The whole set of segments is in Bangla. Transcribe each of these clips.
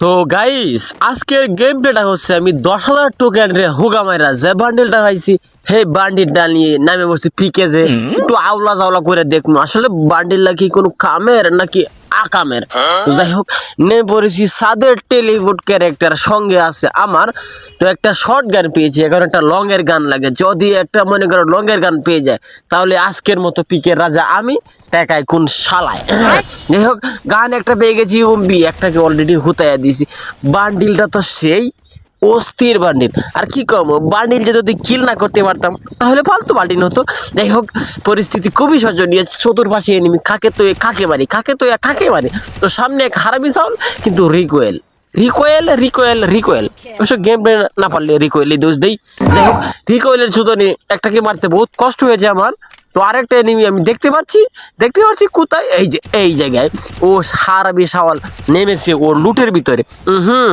তো গাইস আজকের গেম প্লেটা হচ্ছে আমি দশ হাজার টোকেন রে হুগা মাইরা যে বান্ডিলটা পাইছি সেই বান্ডিলটা নিয়ে নামে বসছি পিকেজে একটু আওলা জাওলা করে দেখব। আসলে বান্ডিলটা কি কোনো কামের নাকি আকামের তো যাই হোক নেমে পড়েছি সাদের টেলিউড ক্যারেক্টার সঙ্গে আছে আমার। তো একটা শর্ট গান পেয়েছি এখন একটা লংয়ের এর গান লাগে। যদি একটা মনে করো লং এর গান পেয়ে যায় তাহলে আজকের মতো পিকের রাজা আমি টাকায় কোন শালায়। যাই হোক গান একটা পেয়ে গেছি উম্বি একটাকে অলরেডি হুতাইয়া দিয়েছি। বান্ডিলটা তো সেই। অস্থির বান্ডিল। আর কি কম, বান্ডিল যে যদি কিল না করতে পারতাম, তাহলে ফালতু বান্ডিল হতো। যাই হোক, পরিস্থিতি খুবই শোচনীয় চতুর্পাশে এনিমি খাকে তো খাকে মারি খাকে তো খাকে মারি। তো সামনে এক হারামি চাউল কিন্তু রিকোয়েল রিকোয়েল রিকোয়েল রিকোয়েল অবশ্য গেম প্লে না পারলে রিকোয়েলই দোষ দেই। যাই হোক রিকোয়েলের ছুতনি একটাকে মারতে বহুত কষ্ট হয়েছে আমার। তো আরেকটা এনিমি আমি দেখতে পাচ্ছি দেখতে পাচ্ছি কোথায়? এই যে, এই জায়গায়। ও হারাবি সাওয়াল নেমেছে ও লুটের ভিতরে। হুম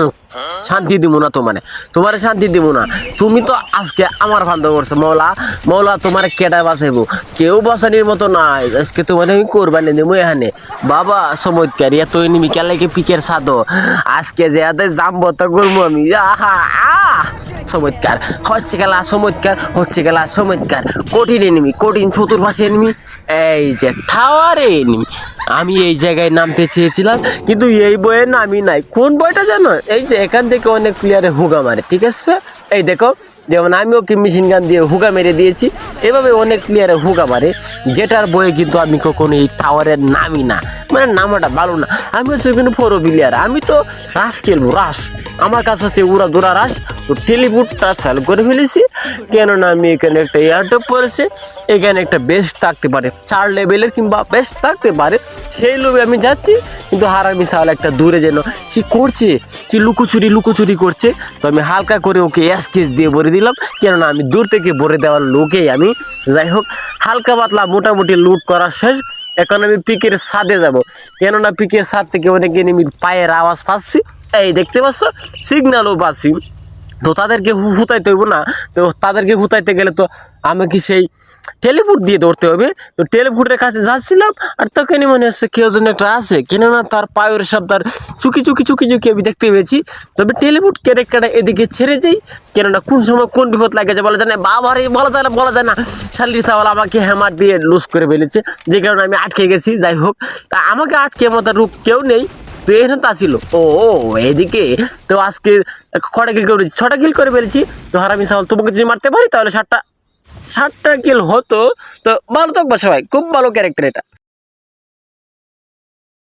শান্তি দিব না তোমারে। তোমারে শান্তি দিব না। তুমি তো আজকে আমার বান্ধব করছ মৌলা মৌলা তোমার কেটা বাঁচাইবো? কেউ বাঁচানির মতো নাই। আজকে তোমার আমি কোরবানি দেবো এখানে। বাবা, চমৎকার। এত এনিমি কেলাকে পিকের সাদো আজকে যে এত জামবো তো করব আমি। চমৎকার। হচ্ছে গেলা চমৎকার, হচ্ছে গেলা চমৎকার। কঠিন এনিমি কঠিন চতুর্পাশে এনিমি এই যে টাওয়ারে এনিমি আমি এই জায়গায় নামতে চেয়েছিলাম, কিন্তু এই বইয়ে নামি নাই। কোন বইটা জানো? এই যে এখান থেকে অনেক প্লেয়ারে হুগা মারে, ঠিক আছে? এই দেখো, যেমন আমি ওকে মেশিন গান দিয়ে হুগা মেরে দিয়েছি, এভাবে অনেক প্লেয়ারে হুগা মারে, যেটার বইয়ে কিন্তু আমি কখনো এই টাওয়ারের নামি না। মানে নামাটা ভালো না। আমি হচ্ছে কিন্তু ফোরো প্লেয়ার আমি তো রাস খেলব রাস আমার কাছে হচ্ছে উড়া দুরা রাস তো টেলিপুটটা চালু করে ফেলেছি, কেননা আমি এখানে একটা এয়ারটপ পড়েছে, এখানে একটা বেস্ট থাকতে পারে, চার লেভেলের কিংবা বেস্ট থাকতে পারে সেই লোভে আমি যাচ্ছি, কিন্তু হারামি সাল একটা দূরে যেন কি করছে, কি লুকোচুরি লুকোচুরি করছে, তো আমি হালকা করে ওকে এসকেস দিয়ে ভরে দিলাম, কেননা আমি দূর থেকে ভরে দেওয়ার লোকেই আমি। যাই হোক, হালকা পাতলা মোটামুটি লুট করা শেষ, এখন আমি পিকের ছাদে যাব। কেননা পিকের ছাদ থেকে অনেক এনিমির পায়ের আওয়াজ পাচ্ছি, এই দেখতে পাচ্ছ? সিগন্যালও পাচ্ছি। তো তাদেরকে হুতাইতে হইব না, তো তাদেরকে হুতাইতে গেলে তো আমাকে সেই টেলিফুট দিয়ে ধরতে হবে। তো টেলিফুটের কাছে যাচ্ছিলাম আর তখনই মনে হচ্ছে কেউ যেন একটা আছে। কেননা তার পায়ের সব তার চুকি চুকি চুকি চুকি আমি দেখতে পেয়েছি। তবে টেলিফুট ক্যারেক্টারটা এদিকে ছেড়ে যাই, কেননা কোন সময় কোন বিপদ লাগেছে বলা যায় না। এই বলা যায় না, বলা যায় না। শালির সাওয়াল আমাকে হ্যামার দিয়ে লুজ করে ফেলেছে, যে কারণে আমি আটকে গেছি, যাই হোক। তা আমাকে আটকে মতো রূপ কেউ নেই, তো এখানে তা ছিল ও, এদিকে? তো আজকে কটা কিল করেছি? ছটা কিল করে ফেলেছি। তো হারামি সাহল তোমাকে যদি মারতে পারি তাহলে ষাটটা ষাটটা কিল হতো। তো ভালো থাকবা সবাই খুব ভালো ক্যারেক্টার এটা।